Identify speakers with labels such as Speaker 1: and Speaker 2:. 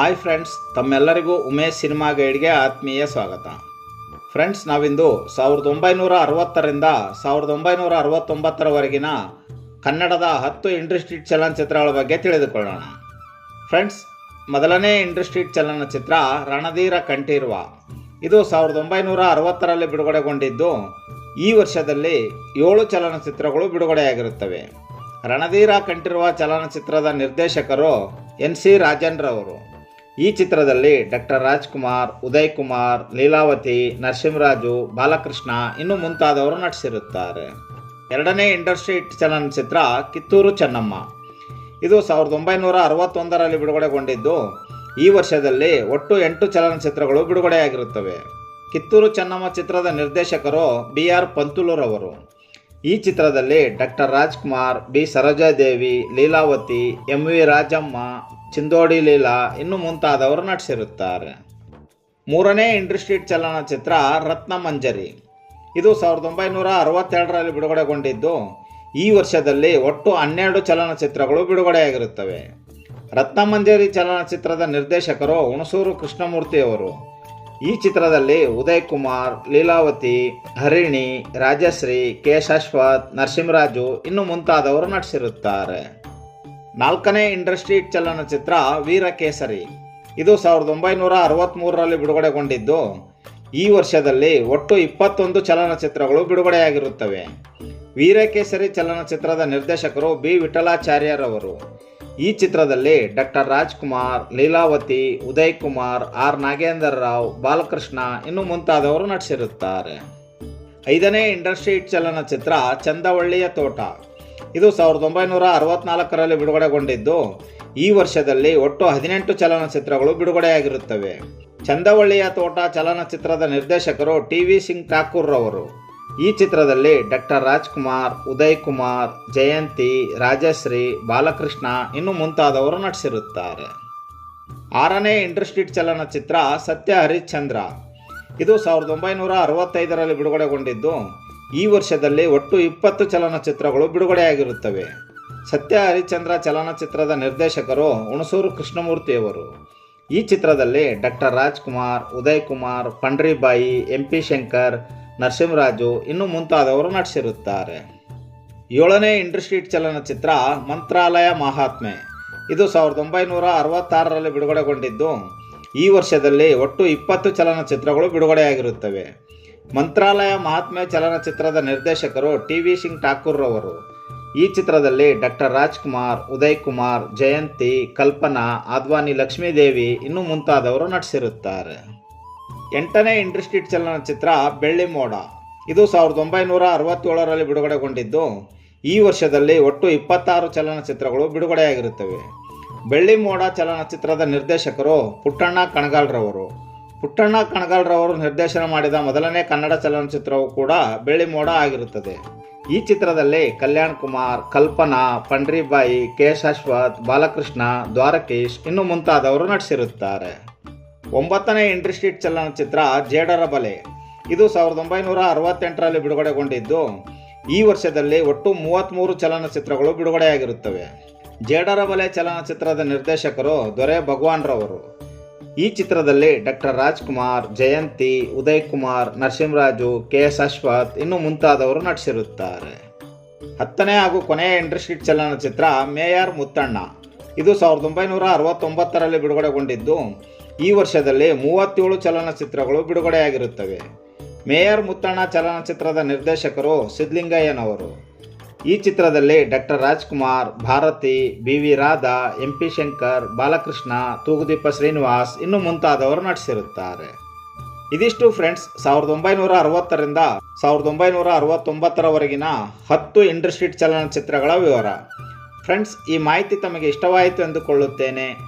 Speaker 1: Hi friends ತಮ್ಮೆಲ್ಲರಿಗೂ Umesh cinema ಗೈಡ್ಗೆ ಆತ್ಮೀಯ ಸ್ವಾಗತ. ಫ್ರೆಂಡ್ಸ್ ನಾವಿಂದು ಸಾವಿರದ ಒಂಬೈನೂರ ಅರವತ್ತರಿಂದ ಸಾವಿರದ ಒಂಬೈನೂರ ಅರವತ್ತೊಂಬತ್ತರವರೆಗಿನ ಕನ್ನಡದ ಹತ್ತು ಇಂಡಸ್ಟ್ರೀಟ್ ಚಲನಚಿತ್ರಗಳ ಬಗ್ಗೆ ತಿಳಿದುಕೊಳ್ಳೋಣ. ಫ್ರೆಂಡ್ಸ್ ಮೊದಲನೇ ಇಂಡಸ್ಟ್ರೀಟ್ ಚಲನಚಿತ್ರ ರಣಧೀರ ಕಂಠೀರ್ವ. ಇದು ಸಾವಿರದ ಒಂಬೈನೂರ ಅರವತ್ತರಲ್ಲಿ ಬಿಡುಗಡೆಗೊಂಡಿದ್ದು, ಈ ವರ್ಷದಲ್ಲಿ ಏಳು ಚಲನಚಿತ್ರಗಳು ಬಿಡುಗಡೆಯಾಗಿರುತ್ತವೆ. ರಣಧೀರ ಕಂಠೀರ್ವ ಚಲನಚಿತ್ರದ ನಿರ್ದೇಶಕರು ಎನ್ ಸಿ ರಾಜೇಂದ್ರ ರವರು ಈ ಚಿತ್ರದಲ್ಲಿ ಡಾಕ್ಟರ್ ರಾಜ್ಕುಮಾರ್ ಉದಯ್ ಕುಮಾರ್ ಲೀಲಾವತಿ, ನರಸಿಂಹರಾಜು, ಬಾಲಕೃಷ್ಣ ಇನ್ನು ಮುಂತಾದವರು ನಟಿಸಿರುತ್ತಾರೆ. ಎರಡನೇ ಇಂಡಸ್ಟ್ರೀಟ್ ಚಲನಚಿತ್ರ ಕಿತ್ತೂರು ಚೆನ್ನಮ್ಮ. ಇದು ಸಾವಿರದ ಒಂಬೈನೂರ ಅರವತ್ತೊಂದರಲ್ಲಿ ಬಿಡುಗಡೆಗೊಂಡಿದ್ದು, ಈ ವರ್ಷದಲ್ಲಿ ಒಟ್ಟು ಎಂಟು ಚಲನಚಿತ್ರಗಳು ಬಿಡುಗಡೆಯಾಗಿರುತ್ತವೆ. ಕಿತ್ತೂರು ಚೆನ್ನಮ್ಮ ಚಿತ್ರದ ನಿರ್ದೇಶಕರು ಬಿ ಆರ್ ಪಂತುಲುರವರು. ಈ ಚಿತ್ರದಲ್ಲಿ doctor Rajkumar B. Sarojadevi, Leelavathi, M. V. Rajamma, Chindodi Leela ಇನ್ನು ಮುಂತಾದವರು ನಟಿಸಿರುತ್ತಾರೆ. ಮೂರನೇ ಇಂಡಸ್ಟ್ರೀಟ್ ಚಲನಚಿತ್ರ ರತ್ನ ಮಂಜರಿ ಇದು ಸಾವಿರದ ಒಂಬೈನೂರ ಅರವತ್ತೆರಡರಲ್ಲಿ ಬಿಡುಗಡೆಗೊಂಡಿದ್ದು, ಈ ವರ್ಷದಲ್ಲಿ ಒಟ್ಟು ಹನ್ನೆರಡು ಚಲನಚಿತ್ರಗಳು ಬಿಡುಗಡೆಯಾಗಿರುತ್ತವೆ. ರತ್ನಮಂಜರಿ ಚಲನಚಿತ್ರದ ನಿರ್ದೇಶಕರು ಹುಣಸೂರು ಕೃಷ್ಣಮೂರ್ತಿಯವರು. ಈ ಚಿತ್ರದಲ್ಲಿ ಉದಯ್ ಕುಮಾರ್ ಲೀಲಾವತಿ, ಹರಿಣಿ, ರಾಜಶ್ರೀ, ಕೆ ಶಾಶ್ವತ್ ನರಸಿಂಹರಾಜು ಇನ್ನು ಮುಂತಾದವರು ನಟಿಸಿರುತ್ತಾರೆ. ನಾಲ್ಕನೇ ಇಂಡಸ್ಟ್ರಿ ಚಲನಚಿತ್ರ ವೀರಕೇಸರಿ. ಇದು ಸಾವಿರದ ಒಂಬೈನೂರ ಅರವತ್ತ್ಮೂರರಲ್ಲಿ ಬಿಡುಗಡೆಗೊಂಡಿದ್ದು, ಈ ವರ್ಷದಲ್ಲಿ ಒಟ್ಟು ಇಪ್ಪತ್ತೊಂದು ಚಲನಚಿತ್ರಗಳು ಬಿಡುಗಡೆಯಾಗಿರುತ್ತವೆ. ವೀರಕೇಸರಿ ಚಲನಚಿತ್ರದ ನಿರ್ದೇಶಕರು ಬಿ ವಿಠಲಾಚಾರ್ಯರವರು. ಈ ಚಿತ್ರದಲ್ಲಿ ಡಾಕ್ಟರ್ ರಾಜ್ಕುಮಾರ್, ಲೀಲಾವತಿ ಉದಯ್ ಕುಮಾರ್ ಆರ್ ನಾಗೇಂದ್ರ ರಾವ್, ಬಾಲಕೃಷ್ಣ ಇನ್ನು ಮುಂತಾದವರು ನಟಿಸಿರುತ್ತಾರೆ. ಐದನೇ ಇಂಡಸ್ಟ್ರೀಟ್ ಚಲನಚಿತ್ರ ಚಂದವಳ್ಳಿಯ ತೋಟ. ಇದು ಸಾವಿರದ ಒಂಬೈನೂರ ಅರವತ್ನಾಲ್ಕರಲ್ಲಿ ಬಿಡುಗಡೆಗೊಂಡಿದ್ದು, ಈ ವರ್ಷದಲ್ಲಿ ಒಟ್ಟು ಹದಿನೆಂಟು ಚಲನಚಿತ್ರಗಳು ಬಿಡುಗಡೆಯಾಗಿರುತ್ತವೆ. ಚಂದವಳ್ಳಿಯ ತೋಟ ಚಲನಚಿತ್ರದ ನಿರ್ದೇಶಕರು ಟಿ ವಿ ಸಿಂಗ್ ಠಾಕೂರ್ ರವರು. ಈ ಚಿತ್ರದಲ್ಲಿ ಡಾಕ್ಟರ್ ರಾಜ್ಕುಮಾರ್ ಉದಯ್ ಕುಮಾರ್ ಜಯಂತಿ, ರಾಜಶ್ರೀ, ಬಾಲಕೃಷ್ಣ ಇನ್ನು ಮುಂತಾದವರು ನಟಿಸಿರುತ್ತಾರೆ. ಆರನೇ ಇಂಡಸ್ಟ್ರೀಟ್ ಚಲನಚಿತ್ರ ಸತ್ಯ ಹರಿಶ್ಚಂದ್ರ. ಇದು ಸಾವಿರದ ಒಂಬೈನೂರ ಅರವತ್ತೈದರಲ್ಲಿ ಬಿಡುಗಡೆಗೊಂಡಿದ್ದು, ಈ ವರ್ಷದಲ್ಲಿ ಒಟ್ಟು ಇಪ್ಪತ್ತು ಚಲನಚಿತ್ರಗಳು ಬಿಡುಗಡೆಯಾಗಿರುತ್ತವೆ. ಸತ್ಯ ಹರಿಶ್ಚಂದ್ರ ಚಲನಚಿತ್ರದ ನಿರ್ದೇಶಕರು ಹುಣಸೂರು ಕೃಷ್ಣಮೂರ್ತಿಯವರು. ಈ ಚಿತ್ರದಲ್ಲಿ doctor Rajkumar Uday Kumar Pandaribai, M P Shankar Narasimharaju ಇನ್ನು ಮುಂತಾದವರು ನಟಿಸಿರುತ್ತಾರೆ. ಏಳನೇ ಇಂಡಸ್ಟ್ರೀಟ್ ಚಲನಚಿತ್ರ ಮಂತ್ರಾಲಯ ಮಹಾತ್ಮೆ. ಇದು ಸಾವಿರದ ಒಂಬೈನೂರ ಅರವತ್ತಾರರಲ್ಲಿ ಬಿಡುಗಡೆಗೊಂಡಿದ್ದು, ಈ ವರ್ಷದಲ್ಲಿ ಒಟ್ಟು ಇಪ್ಪತ್ತು ಚಲನಚಿತ್ರಗಳು ಬಿಡುಗಡೆಯಾಗಿರುತ್ತವೆ. ಮಂತ್ರಾಲಯ ಮಹಾತ್ಮೆ ಚಲನಚಿತ್ರದ ನಿರ್ದೇಶಕರು ಟಿ ವಿ ಸಿಂಗ್ ಠಾಕೂರ್ ರವರು. ಈ ಚಿತ್ರದಲ್ಲಿ ಡಾಕ್ಟರ್ ರಾಜ್ಕುಮಾರ್, ಉದಯ್ ಕುಮಾರ್, ಜಯಂತಿ, ಕಲ್ಪನಾ, ಆದ್ವಾನಿ ಲಕ್ಷ್ಮೀದೇವಿ ಇನ್ನು ಮುಂತಾದವರು ನಟಿಸಿರುತ್ತಾರೆ. ಎಂಟನೇ ಇಂಡಸ್ಟ್ರೀಟ್ ಚಲನಚಿತ್ರ ಬೆಳ್ಳಿ ಮೋಡ. ಇದು ಸಾವಿರದ ಒಂಬೈನೂರ ಅರವತ್ತೇಳರಲ್ಲಿ ಬಿಡುಗಡೆಗೊಂಡಿದ್ದು, ಈ ವರ್ಷದಲ್ಲಿ ಒಟ್ಟು ಇಪ್ಪತ್ತಾರು ಚಲನಚಿತ್ರಗಳು ಬಿಡುಗಡೆಯಾಗಿರುತ್ತವೆ. ಬೆಳ್ಳಿ ಮೋಡ ಚಲನಚಿತ್ರದ ನಿರ್ದೇಶಕರು ಪುಟ್ಟಣ್ಣ ಕಣಗಾಲ್ರವರು. ಪುಟ್ಟಣ್ಣ ಕಣಗಾಲ್ರವರು ನಿರ್ದೇಶನ ಮಾಡಿದ ಮೊದಲನೇ ಕನ್ನಡ ಚಲನಚಿತ್ರವು ಕೂಡ ಬೆಳ್ಳಿ ಮೋಡ ಆಗಿರುತ್ತದೆ. ಈ ಚಿತ್ರದಲ್ಲಿ ಕಲ್ಯಾಣ್ ಕುಮಾರ್, ಕಲ್ಪನಾ, ಪಂಡ್ರಿಬಾಯಿ ಕೆ ಶಾಶ್ವತ್ ಬಾಲಕೃಷ್ಣ, ದ್ವಾರಕೀಶ್ ಇನ್ನು ಮುಂತಾದವರು ನಟಿಸಿರುತ್ತಾರೆ. ಒಂಬತ್ತನೇ ಇಂಡಸ್ಟ್ರೀಟ್ ಚಲನಚಿತ್ರ ಜೇಡರ ಬಲೆ. ಇದು ಸಾವಿರದ ಒಂಬೈನೂರ ಅರವತ್ತೆಂಟರಲ್ಲಿ ಬಿಡುಗಡೆಗೊಂಡಿದ್ದು, ಈ ವರ್ಷದಲ್ಲಿ ಒಟ್ಟು ಮೂವತ್ತ್ಮೂರು ಚಲನಚಿತ್ರಗಳು ಬಿಡುಗಡೆಯಾಗಿರುತ್ತವೆ. ಜೇಡರ ಬಲೆ ಚಲನಚಿತ್ರದ ನಿರ್ದೇಶಕರು ದೊರೆ ಭಗವಾನ್ ರವರು ಈ ಚಿತ್ರದಲ್ಲಿ doctor Rajkumar, Jayanthi Uday Kumar Narasimharaju, K S Ashwath ಇನ್ನು ಮುಂತಾದವರು ನಟಿಸಿರುತ್ತಾರೆ. ಹತ್ತನೇ ಹಾಗೂ ಕೊನೆಯ ಇಂಡಸ್ಟ್ರೀಟ್ ಚಲನಚಿತ್ರ ಮೇಯರ್ ಮುತ್ತಣ್ಣ. ಇದು ಸಾವಿರದ ಒಂಬೈನೂರ ಅರವತ್ತೊಂಬತ್ತರಲ್ಲಿ ಬಿಡುಗಡೆಗೊಂಡಿದ್ದು ಈ ವರ್ಷದಲ್ಲಿ ಮೂವತ್ತೇಳು ಚಲನಚಿತ್ರಗಳು ಬಿಡುಗಡೆಯಾಗಿರುತ್ತವೆ. ಮೇಯರ್ ಮುತ್ತಣ್ಣ ಚಲನಚಿತ್ರದ ನಿರ್ದೇಶಕರು ಸಿದ್ಲಿಂಗಯ್ಯನವರು ಈ ಚಿತ್ರದಲ್ಲಿ doctor Rajkumar, Bharathi B V Radha M P Shankar, Balakrishna, Thoogudeepa Srinivas ಇನ್ನು ಮುಂತಾದವರು ನಟಿಸಿರುತ್ತಾರೆ. ಇದಿಷ್ಟು ಫ್ರೆಂಡ್ಸ್, ಸಾವಿರದ ಒಂಬೈನೂರ ಅರವತ್ತರಿಂದ ಸಾವಿರದ ಒಂಬೈನೂರ ಅರವತ್ತೊಂಬತ್ತರವರೆಗಿನ ಹತ್ತು ಇಂಡಸ್ಟ್ರೀಟ್ ಚಲನಚಿತ್ರಗಳ ವಿವರ. ಫ್ರೆಂಡ್ಸ್, ಈ ಮಾಹಿತಿ ತಮಗೆ ಇಷ್ಟವಾಯಿತು ಎಂದುಕೊಳ್ಳುತ್ತೇನೆ.